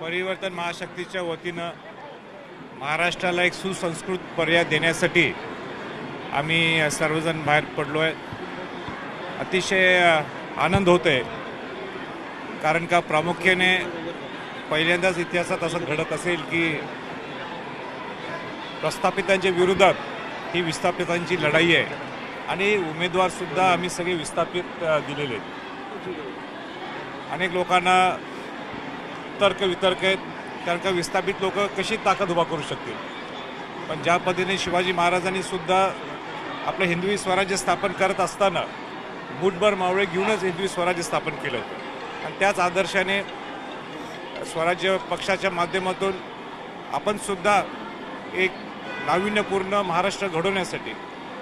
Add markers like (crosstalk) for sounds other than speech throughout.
परिवर्तन महाशक्तीच्या वतीनं महाराष्ट्राला एक सुसंस्कृत पर्याय देण्यासाठी आम्ही सर्वजण बाहेर पडलो आहे अतिशय आनंद होतो आहे कारण का प्रामुख्याने पहिल्यांदाच इतिहासात असं घडत असेल की प्रस्थापितांच्या विरोधात ही विस्थापितांची लढाई आहे. आणि उमेदवारसुद्धा आम्ही सगळे विस्थापित दिलेले आहेत. अनेक लोकांना तर्क वितर्क आहेत कारण का विस्थापित लोक कशी ताकद उभा करू शकतील? पण ज्या पद्धतीने शिवाजी महाराजांनी सुद्धा आपलं हिंदवी स्वराज्य स्थापन करत असताना बुटभर मावळे घेऊनच हिंदवी स्वराज्य स्थापन केलं होतं. आणि त्याच आदर्शाने स्वराज्य पक्षाच्या माध्यमातून आपण सुद्धा एक नाविन्यपूर्ण महाराष्ट्र घडवण्यासाठी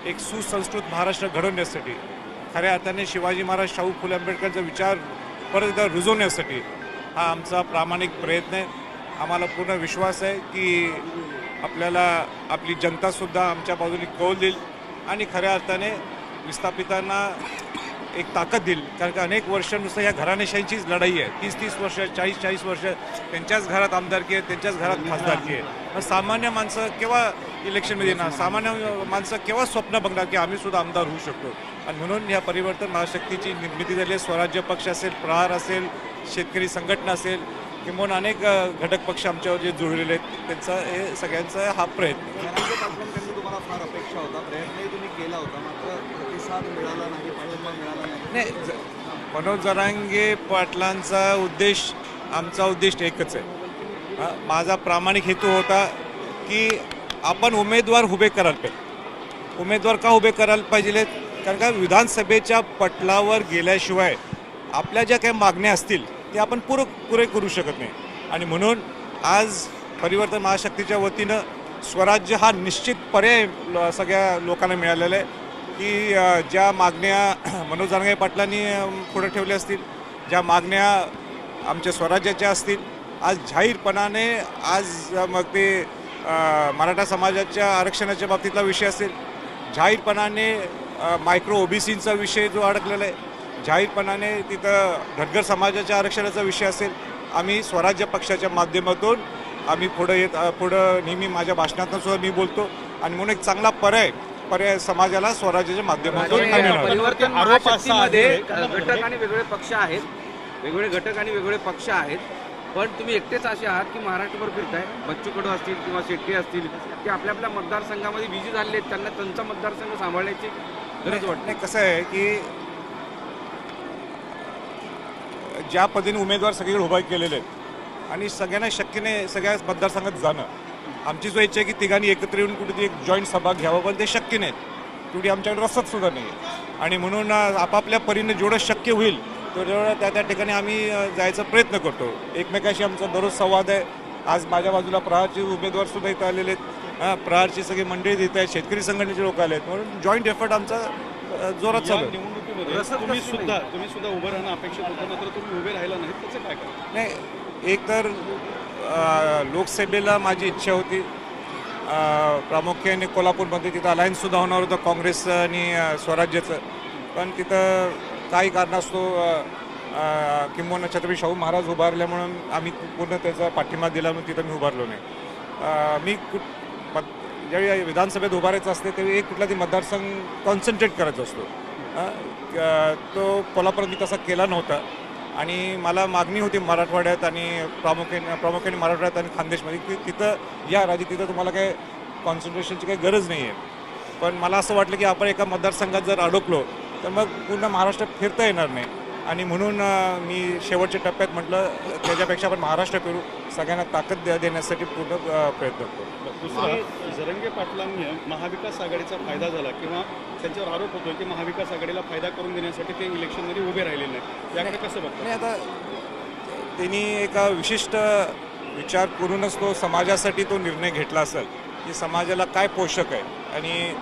एक सुसंस्कृत महाराष्ट्र घडवण्यासाठी खऱ्या अर्थाने शिवाजी महाराज शाहू फुले आंबेडकरचा विचार परत एकदा रुजवण्यासाठी हा आमचा प्रामाणिक प्रयत्न आहे. आम्हाला पूर्ण विश्वास आहे की आपल्याला आपली जनतासुद्धा आमच्या बाजूने कौल देईल आणि खऱ्या अर्थाने विस्थापितांना एक ताकद देईल. कारण का अनेक वर्ष नुसतं या घराणेशाहीचीच लढाई आहे. तीस तीस वर्ष चाळीस चाळीस वर्ष त्यांच्याच घरात आमदारकी आहे त्यांच्याच घरात खासदारकी आहे. मग सामान्य माणसं केव्हा इलेक्शनमध्ये येणार? सामान्य माणसं केव्हा स्वप्न बघणार की आम्ही सुद्धा आमदार होऊ शकतो? आणि म्हणून या परिवर्तन महाशक्तीची निर्मिती झाली आहे. स्वराज्य पक्ष असेल प्रहार असेल शेतकरी संघटना असेल किंवा अनेक घटक पक्ष आमच्यावर जे जुळलेले आहेत त्यांचा हे सगळ्यांचा हा प्रयत्न. जरांगे पाटलांकडून तुम्हाला फार अपेक्षा होता. प्रयत्नही तुम्ही केला होता मात्र प्रतिसाद मिळाला नाही पाठिंबा मिळाला नाही. नाही ज- मनोज जरांगे पाटलांचा उद्देश आमचा उद्देश एकच आहे. माझा प्रामाणिक हेतू होता की आपण उमेदवार उभे करायला पाहिजे. उमेदवार का उभे करायला पाहिजे कारण का विधानसभेच्या पटलावर गेल्याशिवाय आपल्या ज्या काही मागण्या असतील ते आपण पुर पुरे करू शकत नाही. आणि म्हणून आज परिवर्तन महाशक्तीच्या वतीनं स्वराज्य हा निश्चित पर्याय ल- सगळ्या लोकांना मिळालेला आहे की ज्या मागण्या (clears throat) मनोज जारंगे पाटलांनी पुढे ठेवल्या असतील ज्या मागण्या आमच्या स्वराज्याच्या असतील आज जाहीरपणाने आज मग ते मराठा समाजाच्या आरक्षणाच्या बाबतीतला विषय असेल जाहीरपणाने मायक्रो ओबीसीचा विषय जो अडकलेला आहे जाहीरपणाने तिथं धनगर समाजाच्या आरक्षणाचा विषय असेल आम्ही स्वराज्य पक्षाच्या माध्यमातून आम्ही पुढं येत पुढं नेहमी माझ्या भाषणातून सुद्धा मी बोलतो. आणि म्हणून एक चांगला पर्याय पर्याय समाजाला स्वराज्याच्या माध्यमातून परिवर्तन आरोप घटक आणि वेगवेगळे पक्ष आहेत. वेगवेगळे घटक आणि वेगवेगळे पक्ष आहेत. पण तुम्ही एकटेच असे आहात की महाराष्ट्रभर फिरताय? बच्चू कडू असतील किंवा शेट्टी असतील ते आपल्या आपल्या मतदारसंघामध्ये बिझी झालेले आहेत. त्यांना त्यांचा मतदारसंघ सांभाळण्याची गरज वाटते. कसं आहे की ज्या पद्धतीने उमेदवार सगळीकडे उभा केलेले आहेत आणि सगळ्यांना शक्य नाही सगळ्या मतदारसंघात जाणं. आमची जो इच्छा आहे की तिघांनी एकत्र येऊन कुठेतरी एक जॉईंट सभा घ्यावं पण ते शक्य नाही. तेवढी आमच्याकडे रसद सुद्धा नाही आहे. आणि म्हणून आपापल्या परीने जेवढं शक्य होईल तेवढं त्या त्या ठिकाणी आम्ही जायचा प्रयत्न करतो. एकमेकाशी आमचा दररोज संवाद आहे. आज माझ्या बाजूला प्रहारचे उमेदवार सुद्धा इथं आलेले आहेत. प्रहारची सगळी मंडळी इथं आहेत शेतकरी संघटनेचे लोक आले आहेत म्हणून जॉईंट एफर्ट आमचा जोरात चालू आहे. तुम्ही सुद्धा तुम्ही सुद्धा उभं राहणं अपेक्षित होतं मात्र तुम्ही उभे राहिला नाही. त्याचं काय करा नाही एक तर लोकसभेला माझी इच्छा होती. प्रामुख्याने कोल्हापूरमध्ये तिथं अलायन्ससुद्धा होणार होतं काँग्रेस आणि स्वराज्याचं. पण तिथं काही कारणास्तव किंबहुना छत्रपती शाहू महाराज उभारल्यामुळं आम्ही पूर्ण त्याचा पाठिंबा दिला म्हणून तिथं मी उभारलो नाही. मी ज्यावेळी विधानसभेत उभारायचं असते त्यावेळी एक कुठला तरी मतदारसंघ कॉन्सन्ट्रेट करायचा असतो. तो कोल्हापुरात मी तसा केला नव्हता. आणि मला मागणी होती मराठवाड्यात आणि प्रामुख्याने प्रामुख्याने मराठवाड्यात आणि खानदेशमध्ये की तिथं या राजी तिथं तुम्हाला काय कॉन्सन्ट्रेशनची काही गरज नाही आहे पण मला असं वाटलं की आपण एका मतदारसंघात जर अडकलो तर मग पूर्ण महाराष्ट्रात फिरता येणार नाही. आणि म्हणून मी शेवटच्या टप्प्यात म्हटलं त्याच्यापेक्षा आपण महाराष्ट्र फिरू सगळ्यांना ताकद द्या- देण्यासाठी पूर्ण प्रयत्न करू दुसरा जरंगे पाटलांनी महाविकास आघाडीचा फायदा झाला किंवा त्यांच्यावर आरोप होतोय की महाविकास आघाडीला फायदा करून देण्यासाठी ते इलेक्शनमध्ये उभे राहिलेले नाही याकडे कसं बघतात आणि आता त्यांनी एका विशिष्ट विचार करूनच तो समाजासाठी तो निर्णय घेतला असेल की समाजाला काय पोषक आहे. आणि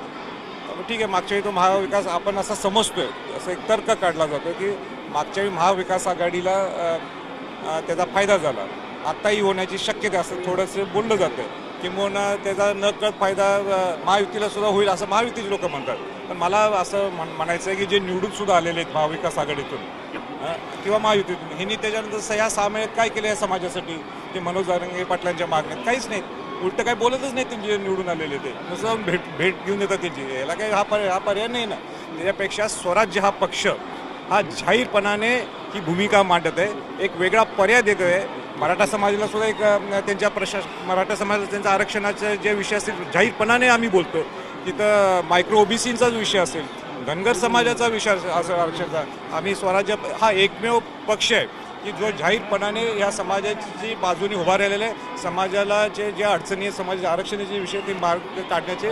ठीक आहे मागच्या वेळी तो महाविकास आपण असा समजतोय असं एक तर्क काढला जातो की मागच्या वेळी महाविकास आघाडीला त्याचा फायदा झाला. आत्ताही होण्याची शक्यता असं थोडंसं बोललं जातं किंबहुना त्याचा नकळत फायदा महायुतीला सुद्धा होईल असं महायुतीचे लोक म्हणतात. पण मला असं म्हण म्हणायचं आहे की जे निवडून सुद्धा आलेले आहेत महाविकास आघाडीतून किंवा महायुतीतून ह्यांनी त्याच्यानंतर ह्या सहा महिन्यात काय केलं या समाजासाठी? ते मनोज जरांगे पाटलांच्या मागण्यात काहीच नाही. उलट काही बोलतच नाही त्यांचे निवडून आलेले ते. नुसतं भेट भेट घेऊन येतात त्यांची. याला काही हा पर्याय हा पर्याय नाही ना. त्याच्यापेक्षा स्वराज्य हा पक्ष हा जाहीरपणाने ही भूमिका मांडत आहे. एक वेगळा पर्याय देत आहे. मराठा समाजाला सुद्धा एक त्यांच्या प्रशास मराठा समाजाला त्यांच्या आरक्षणाचे जे विषय असतील जाहीरपणाने आम्ही बोलतो. तिथं मायक्रो ओबीसींचाच विषय असेल धनगर समाजाचा विषय असेल असं आरक्षणाचा आम्ही स्वराज्य हा एकमेव पक्ष आहे. की जो जाहीरपणाने या समाजाची बाजूने उभा राहिलेला आहे समाजाला जे ज्या अडचणी समाजाच्या आरक्षणाचे विषय ते मार्ग काढण्याचे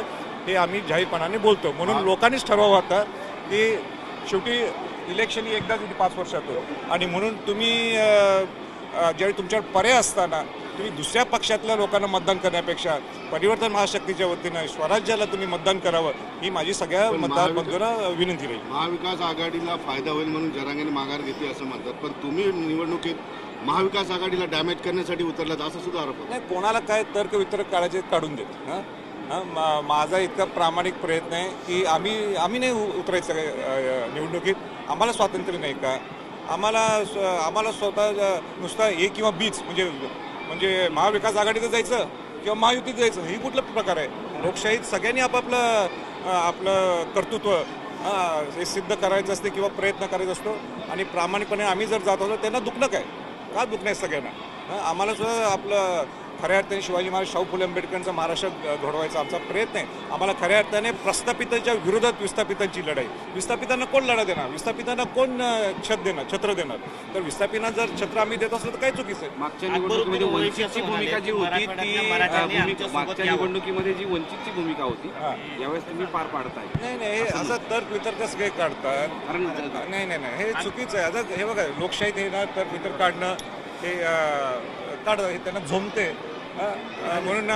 हे आम्ही जाहीरपणाने बोलतो. म्हणून लोकांनीच ठरवावं आता की शेवटी इलेक्शन ही एकदाच पाच वर्षातून आणि म्हणून तुम्ही ज्यावेळी तुमच्यावर पर्याय असताना तुम्ही दुसऱ्या पक्षातल्या लोकांना मतदान करण्यापेक्षा परिवर्तन महाशक्तीच्या वतीनं स्वराज्याला तुम्ही मतदान करावं ही माझी सगळ्या मतदार बंधूंना विनंती राहील महाविकास आघाडीला फायदा होईल म्हणून जरांगेने माघार घेतली असं म्हणतात पण तुम्ही निवडणुकीत महाविकास आघाडीला डॅमेज करण्यासाठी उतरलात असं सुद्धा आरोप. नाही कोणाला काय तर्क वितर्क काढायचे काढून देत हं? हं? माझा इतका प्रामाणिक प्रयत्न आहे की आम्ही आम्ही नाही उतरायचं निवडणुकीत आम्हाला स्वातंत्र्य नाही का आम्हाला आम्हाला स्वतः नुसता ए किंवा बीच म्हणजे म्हणजे महाविकास आघाडीचं जायचं किंवा महायुतीत जायचं ही कुठला प्रकार आहे? लोकशाहीत सगळ्यांनी आपापलं आपलं कर्तृत्व हे सिद्ध करायचं असते किंवा प्रयत्न करायचा असतो. आणि प्रामाणिकपणे आम्ही जर जात असलो त्यांना दुखणं काय? का दुखणं आहे सगळ्यांना? आम्हाला सुद्धा आपलं खऱ्या अर्थाने शिवाजी महाराज शाहू फुले आंबेडकरांचा महाराष्ट्र घडवायचा आमचा प्रयत्न आहे. आम्हाला खऱ्या अर्थाने प्रस्थापितांच्या विरोधात विस्थापितांची लढाई. विस्थापितांना कोण लढा देणार? विस्थापितांना कोण छत देणार छत्र देणार? तर विस्थापितांना जर छत्र आम्ही देत असलो तर काय चुकीचं आहे? मागच्या निवडणुकीमध्ये वंचितची भूमिका जी होती ती मागच्या निवडणुकीमध्ये जी वंचितची भूमिका होती हा. यावेळेस तुम्ही पार पाडताय. नाही नाही हे असं तर्क वितर्क सगळे काढतात? कारण नाही नाही नाही हे चुकीचं आहे. आता हे बघा लोकशाहीत हे ना तर इतर काढणं हे काढ हे त्यांना अं, म्हणून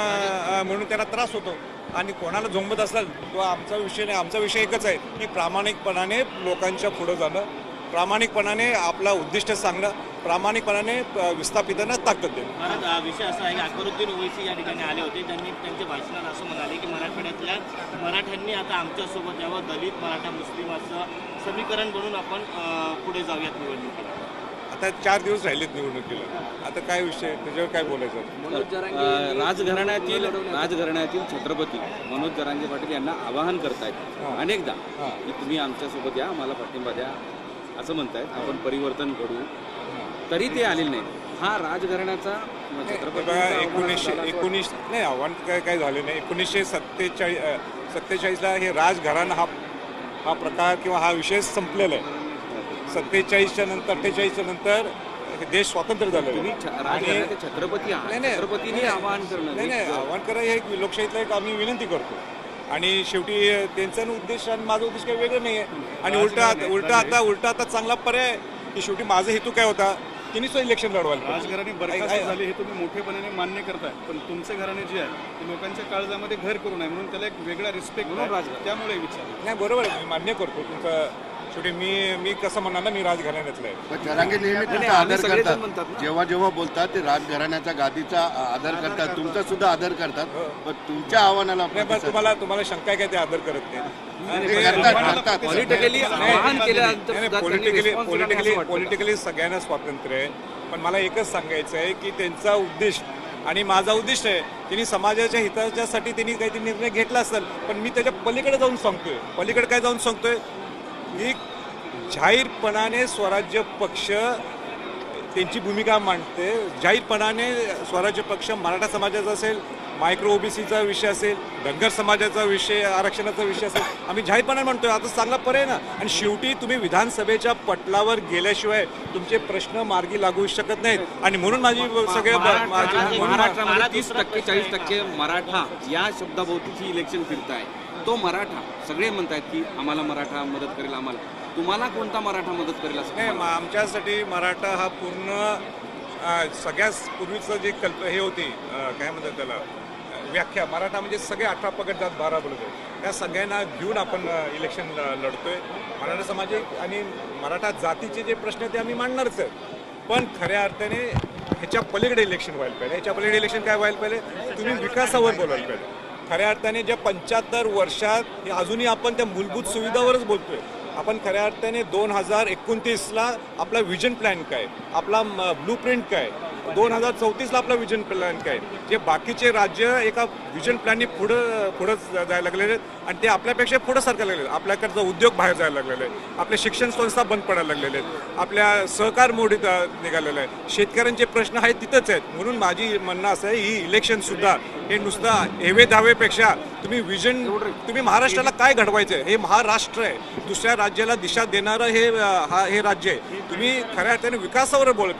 म्हणून त्यांना त्रास होतो. आणि कोणाला झोंबत असेल तो आमचा विषय नाही आमचा विषय एकच आहे. की प्रामाणिकपणाने लोकांच्या पुढं जाणं प्रामाणिकपणाने आपला उद्दिष्ट सांगणं प्रामाणिकपणाने विस्थापितांना ताकद देणं. विषय असा आहे की अकबरुद्दीन ओवेसी या ठिकाणी आले होते. त्यांनी त्यांच्या भाषणात असं म्हणाले की मराठवाड्यातल्या मराठ्यांनी आता आमच्यासोबत यावं दलित मराठा मुस्लिम असं समीकरण बनवून आपण पुढे जाऊयात निवडणुकीला. आता चार दिवस राहिलेत निवडणुकीला. आता काय विषय? त्याच्यावर काय बोलायचं? राजघराण्यातील राजघराण्यातील छत्रपती मनोज जरांगे पाटील यांना आवाहन करतायत. अनेकदा. की तुम्ही आमच्यासोबत या आम्हाला पाठिंबा द्या असं म्हणतायत. आपण परिवर्तन घडू तरी ते आलेले नाही हा राजघराण्याचा एकोणीसशे एकोणीस नाही आव्हान काय काय झालं नाही. एकोणीसशे सत्तेचाळीस सत्तेचाळीसला हे राजघराणं हा हा प्रकार किंवा हा विषय संपलेला आहे. सत्तेचाळीसच्या नंतर अठ्ठेचाळीसच्या नंतर देश आहे. छ- आणि छत्रपती. छत्रपतीने आवाहन करणं नाही नाही. आव्हान करा हे एक लोकशाहीतला एक आम्ही विनंती करतो. आणि शेवटी त्यांचा उद्देश आणि माझा उद्देश काही वेगळं नाही आहे आणि उलटा उलटा आता उलटा आता चांगला पर्याय आहे की शेवटी माझा हेतू काय होता? तिने सुद्धा इलेक्शन लढवायला ऐक- बरखास्त झाले हे तुम्ही मोठेपणाने मान्य करताय. पण तुमचे घराणे जे आहे ते लोकांच्या काळजामध्ये घर करू नये म्हणून त्याला एक वेगळा रिस्पेक्ट. त्यामुळे विचार. नाही बरोबर आहे. मी मान्य करतो तुमचं शेवटी मी मी कसं म्हणणार ना मी राजघराण्यातलं आहे. पण जरांगे नेहमी नाही, तुमचा आम्ही आदर करतात. जेव्हा जेव्हा बोलतात ते राजघराण्याच्या गादीचा आदर करतात तुमचा सुद्धा आदर करतात. पण तुमच्या आव्हानाला नाही पण तुम्हाला तुम्हाला शंका आहे काय ते आदर करत नाही पॉलिटिकली पॉलिटिकली पॉलिटिकली सगळ्यांना स्वातंत्र्य आहे. पण मला एकच सांगायचं आहे की त्यांचा उद्देश आणि माझा उद्दिष्ट आहे त्यांनी समाजाच्या हिताच्यासाठी त्यांनी काहीतरी निर्णय घेतला असेल पण मी त्याच्या पलीकडे जाऊन सांगतोय. पलीकडे काय जाऊन सांगतोय? मी जाहीरपणाने स्वराज्य पक्ष त्यांची भूमिका मांडते. जाहीरपणाने स्वराज्य पक्ष मराठा समाजाचा असेल मायक्रो ओबीसीचा विषय असेल धनगर समाजाचा विषय आरक्षणाचा विषय असेल आम्ही जाहीरपणाने म्हणतोय आता चांगला पर्याय ना. आणि शेवटी तुम्ही विधानसभेच्या पटलावर गेल्याशिवाय तुमचे प्रश्न मार्गी लागू शकत नाहीत. आणि म्हणून माझी सगळे महाराष्ट्र- माझी- म्हणून- महाराष्ट्रामध्ये तीस टक्के चाळीस टक्के मराठा या शब्दाभोवतीची इलेक्शन फिरताय. तो मराठा सगळे म्हणतायत की आम्हाला मराठा मदत करेल आम्हाला. तुम्हाला कोणता मराठा मदत करेल असं नाही तुम्हाला? मग आमच्यासाठी मराठा हा पूर्ण अ, सगळ्यात पूर्वीचं जे कल्प हे होती अ, काय म्हणतात त्याला अ, व्याख्या. मराठा म्हणजे सगळे अठरा पगड जात बारा बोलत त्या सगळ्यांना घेऊन आपण अ, इलेक्शन ल- लढतोय. मराठा समाजिक आणि मराठा जातीचे जे प्रश्न आहेत ते आम्ही मांडणारच आहे पण खऱ्या अर्थाने ह्याच्या पलीकडे इलेक्शन व्हायला पाहिजे. ह्याच्या पलीकडे इलेक्शन काय व्हायला पाहिजे? तुम्ही विकासावर बोलायला पाहिजे. खऱ्या अर्थाने ज्या पंच्याहत्तर वर्षात हे अजूनही आपण त्या मूलभूत सुविधावरच बोलतोय. आपण खऱ्या अर्थाने दोन हजार एकोणतीसला आपला विजन प्लॅन काय? आपला ब्लू प्रिंट काय? दोन हजार चौतीसला आपला विजन प्लॅन काय? जे बाकीचे राज्य एका विजन प्लॅननी पुढं पुढं जायला लागलेले आहेत आणि ते आपल्यापेक्षा पुढं सरकायला लागले आपल्याकडचा उद्योग बाहेर जायला लागलेले आहेत. आपल्या शिक्षण संस्था बंद पडायला लागलेले आहेत. आपल्या सहकार मोडीत अ, निघालेलं आहे शेतकऱ्यांचे प्रश्न आहेत तिथंच आहेत. म्हणून माझी म्हणणं असं आहे ही इलेक्शनसुद्धा हे नुसतं हेवे दावेपेक्षा तुम्ही विजन तुम्ही महाराष्ट्राला काय घडवायचं आहे हे महाराष्ट्र आहे. दुसऱ्या राज्याला दिशा देणारं हे हा हे राज्य आहे. तुम्ही खऱ्या अर्थाने विकासावर बोल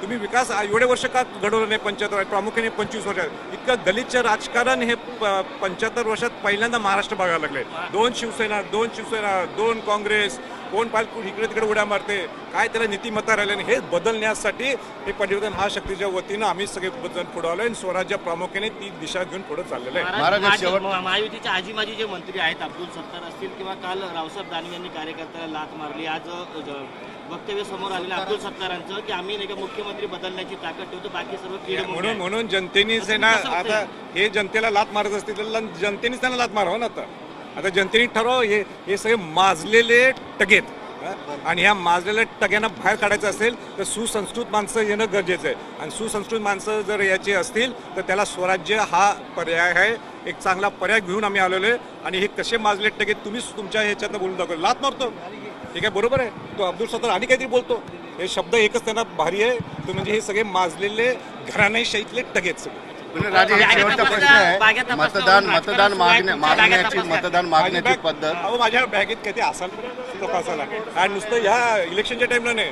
तुम्ही विकास एवढे वर्ष का घडवलं नाही पंच्याहत्तर प्रामुख्याने पंचवीस वर्षात. इतकं दलितचं राजकारण हे पंच्याहत्तर वर्षात पहिल्यांदा महाराष्ट्र बघायला लागले. दोन शिवसेना दोन शिवसेना दोन काँग्रेस कोण पाल इकडे तिकडे उड्या मारते काय त्याला नीतिमत्ता राहिल्याने हे बदलण्यासाठी हे परिवर्तन महाशक्तीच्या वतीनं आम्ही सगळे जण पुढे आलो आणि स्वराज्य प्रामुख्याने ती दिशा घेऊन पुढे चाललेलं आहे महायुतीचे आजी माजी जे मंत्री आहेत अब्दुल सत्तार असतील किंवा काल रावसाहेब दानवे यांनी कार्यकर्त्याला लात मारली आज वक्तव्य समोर आलेलं अब्दुल सत्तारांचं की आम्ही नाही का मुख्यमंत्री बदलण्याची ताकद ठेवतो बाकी सर्व म्हणून. म्हणून जनतेनेच आहे ना कसं आता? हे जनतेला लात मारत असतील जनतेनेच त्यांना लात मारावं ना आता आता जनतेने ठरव हे हे सगळे माजलेले टगेत. आणि ह्या माजलेल्या टग्यांना बाहेर काढायचं असेल तर सुसंस्कृत माणसं येणं गरजेचं आहे. आणि सुसंस्कृत माणसं जर याची असतील तर त्याला स्वराज्य हा पर्याय आहे. एक चांगला पर्याय घेऊन आम्ही आलेलो आहे. आणि हे कसे माजले टगे तुम्हीच तुमच्या ह्याच्यातनं बोलून दाखव. लात मारतो. हे काय बरोबर आहे. तो अब्दुल सत्तार आणि काहीतरी बोलतो. हे शब्द एकच त्यांना भारी आहे. तो म्हणजे हे सगळे माजलेले घराण्याशाहीतले टगेत सगळे. राजे शेवटचा प्रश्न आहे. तपासल्यावर मतदान मतदान. मागण्या मागण्याची. मतदान मागण्याची पद्धत. अहो माझ्या बॅगेत काही ते असाल? तपासायला. आणि नुसतं ह्या इलेक्शनच्या टाइमला नाही.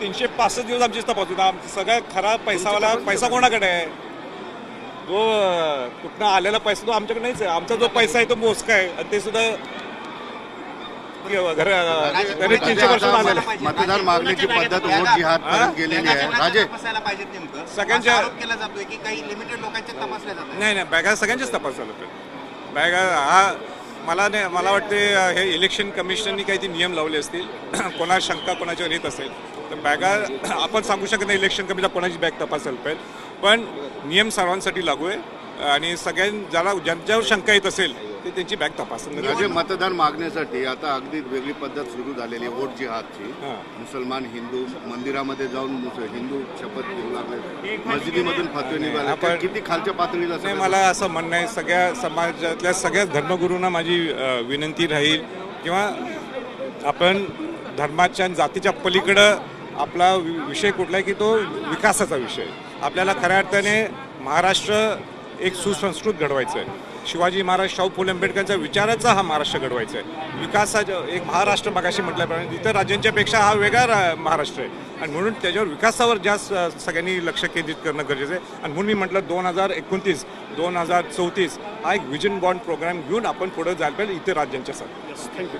तीनशे पासष्ट दिवस आमचीच तपास होता आमचा सगळ्यात खरा पैसावाला पैसा कोणाकडे आहे? जो कुठनं आलेला पैसा तो आमच्याकडे नाहीच आहे. आमचा जो पैसा आहे तो मोजका आहे. आणि ते सुद्धा तीनशे वर्ष मतदान मागण्याची पद्धत वोट जिहाद पर्यंत गेलेली आहे. राजे. तपासायला पाहिजेत नेमकं. सगळ्यांच्या- असा आरोप केला जातोय की काही लिमिटेड लोकांच्या तपासल्या जातात नाही नाही बॅगा सगळ्यांचेच तपास झाला पाहिजे बॅगा हा मला नाही मला वाटते हे इलेक्शन कमिशननी काही ते नियम लावले असतील. (clears throat) कोणा शंका कोणाच्यावर येत असेल तर बॅगा आपण सांगू शकत नाही इलेक्शन कमिशन कोणाची बॅग तपासायला पाहिजे. पण नियम सर्वांसाठी लागू आहे. आणि सगळ्यां ज्याला ज्यांच्यावर शंका येत असेल ते त्यांची बॅग तपासून राजे मतदान मागण्यासाठी आता अगदी वेगळी पद्धत सुरू झालेली आहे वोट जिहादची. मुसलमान हिंदू मंदिरामध्ये जाऊन हिंदू शपथ घेऊ लागले. मस्जिदीमधून फतवे निघाले. किती खालच्या पातळीला नाही मला असं म्हणणं आहे सगळ्या समाजातल्या सगळ्या धर्मगुरूंना माझी विनंती राहील. किंवा आपण धर्माच्या जातीच्या पलीकडं आपला विषय कुठला आहे की तो विकासाचा विषय. आपल्याला खऱ्या अर्थाने महाराष्ट्र एक सुसंस्कृत घडवायचं आहे. शिवाजी महाराज शाहू फुले आंबेडकरांच्या विचाराचा हा महाराष्ट्र घडवायचा आहे. विकासाचा एक महाराष्ट्र मगाशी म्हटल्याप्रमाणे इतर राज्यांच्यापेक्षा हा वेगळा रा- महाराष्ट्र आहे. आणि म्हणून त्याच्यावर विकासावर जास्त सगळ्यांनी लक्ष केंद्रित करणं गरजेचं आहे. आणि म्हणून मी म्हटलं दोन हजार एकोणतीस दोन हजार चौतीस हा एक विजन बॉन्ड प्रोग्राम घेऊन आपण पुढे जायला पाहिजे इतर राज्यांच्या साठी थँक्यू